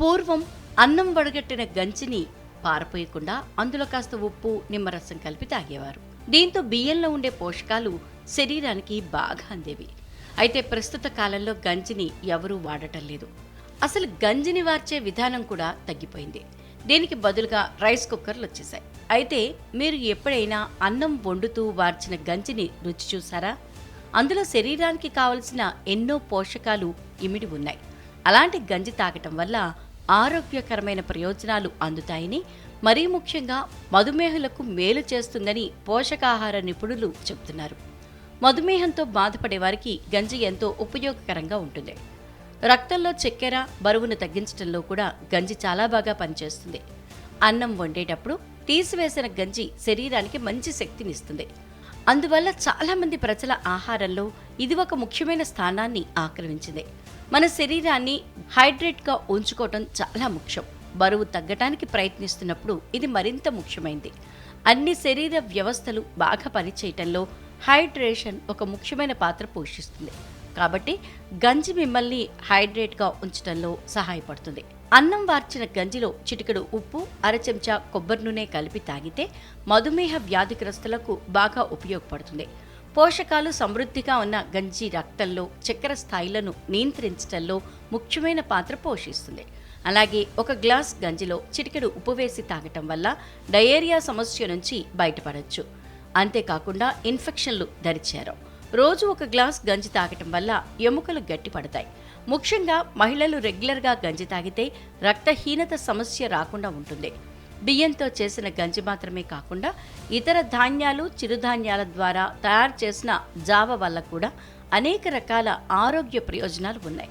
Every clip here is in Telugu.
పూర్వం అన్నం వడగట్టిన గంజిని పారపోయకుండా అందులో కాస్త ఉప్పు నిమ్మరసం కలిపి తాగేవారు. దీంతో బియ్యంలో ఉండే పోషకాలు శరీరానికి బాగా అందేవి. అయితే ప్రస్తుత కాలంలో గంజిని ఎవరూ వాడటం లేదు. అసలు గంజిని వార్చే విధానం కూడా తగ్గిపోయింది. దీనికి బదులుగా రైస్ కుక్కర్లు వచ్చేసాయి అయితే మీరు ఎప్పుడైనా అన్నం వండుతూ వార్చిన గంజిని రుచి చూసారా అందులో శరీరానికి కావలసిన ఎన్నో పోషకాలు ఇమిడి ఉన్నాయి. అలాంటి గంజి తాగటం వల్ల ఆరోగ్యకరమైన ప్రయోజనాలు అందుతాయని మరీ ముఖ్యంగా మధుమేహులకు మేలు చేస్తుందని పోషకాహార నిపుణులు చెబుతున్నారు. మధుమేహంతో బాధపడే వారికి గంజి ఎంతో ఉపయోగకరంగా ఉంటుంది. రక్తంలో చక్కెర బరువును తగ్గించడంలో కూడా గంజి చాలా బాగా పనిచేస్తుంది. అన్నం వండేటప్పుడు తీసివేసిన గంజి శరీరానికి మంచి శక్తినిస్తుంది. అందువల్ల చాలామంది ప్రజల ఆహారంలో ఇది ఒక ముఖ్యమైన స్థానాన్ని ఆక్రమించింది. మన శరీరాన్ని హైడ్రేట్గా ఉంచుకోవటం చాలా ముఖ్యం. బరువు తగ్గటానికి ప్రయత్నిస్తున్నప్పుడు ఇది మరింత ముఖ్యమైంది. అన్ని శరీర వ్యవస్థలు బాగా పనిచేయటంలో హైడ్రేషన్ ఒక ముఖ్యమైన పాత్ర పోషిస్తుంది. కాబట్టి గంజి మిమ్మల్ని హైడ్రేట్గా ఉంచడంలో సహాయపడుతుంది. అన్నం వార్చిన గంజిలో చిటికెడు ఉప్పు అర చెంచా కొబ్బరి నూనె కలిపి తాగితే మధుమేహ వ్యాధిగ్రస్తులకు బాగా ఉపయోగపడుతుంది. పోషకాలు సమృద్ధిగా ఉన్న గంజి రక్తంలో చక్కెర స్థాయిలను నియంత్రించడంలో ముఖ్యమైన పాత్ర పోషిస్తుంది. అలాగే ఒక గ్లాస్ గంజిలో చిటికెడు ఉప్పు వేసి తాగటం వల్ల డయేరియా సమస్య నుంచి బయటపడవచ్చు అంతేకాకుండా ఇన్ఫెక్షన్లు దరిచేరావు. రోజు ఒక గ్లాస్ గంజి తాగటం వల్ల ఎముకలు గట్టిపడతాయి. ముఖ్యంగా మహిళలు రెగ్యులర్గా గంజి తాగితే రక్తహీనత సమస్య రాకుండా ఉంటుంది. బియ్యంతో చేసిన గంజి మాత్రమే కాకుండా ఇతర ధాన్యాలు చిరుధాన్యాల ద్వారా తయారు చేసిన జావ వల్ల కూడా అనేక రకాల ఆరోగ్య ప్రయోజనాలు ఉన్నాయి.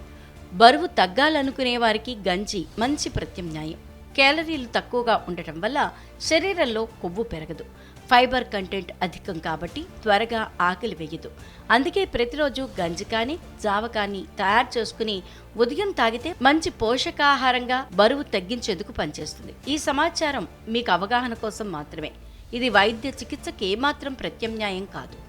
బరువు తగ్గాలనుకునే వారికి గంజి మంచి ప్రత్యామ్నాయం. క్యాలరీలు తక్కువగా ఉండటం వల్ల శరీరంలో కొవ్వు పెరగదు. ఫైబర్ కంటెంట్ అధికం కాబట్టి త్వరగా ఆకలి వేయదు. అందుకే ప్రతిరోజు గంజి కానీ జావ కానీ తయారు చేసుకుని ఉదయం తాగితే మంచి పోషకాహారంగా బరువు తగ్గించేందుకు పనిచేస్తుంది. ఈ సమాచారం మీకు అవగాహన కోసం మాత్రమే. ఇది వైద్య చికిత్సకి ఏమాత్రం ప్రత్యామ్నాయం కాదు.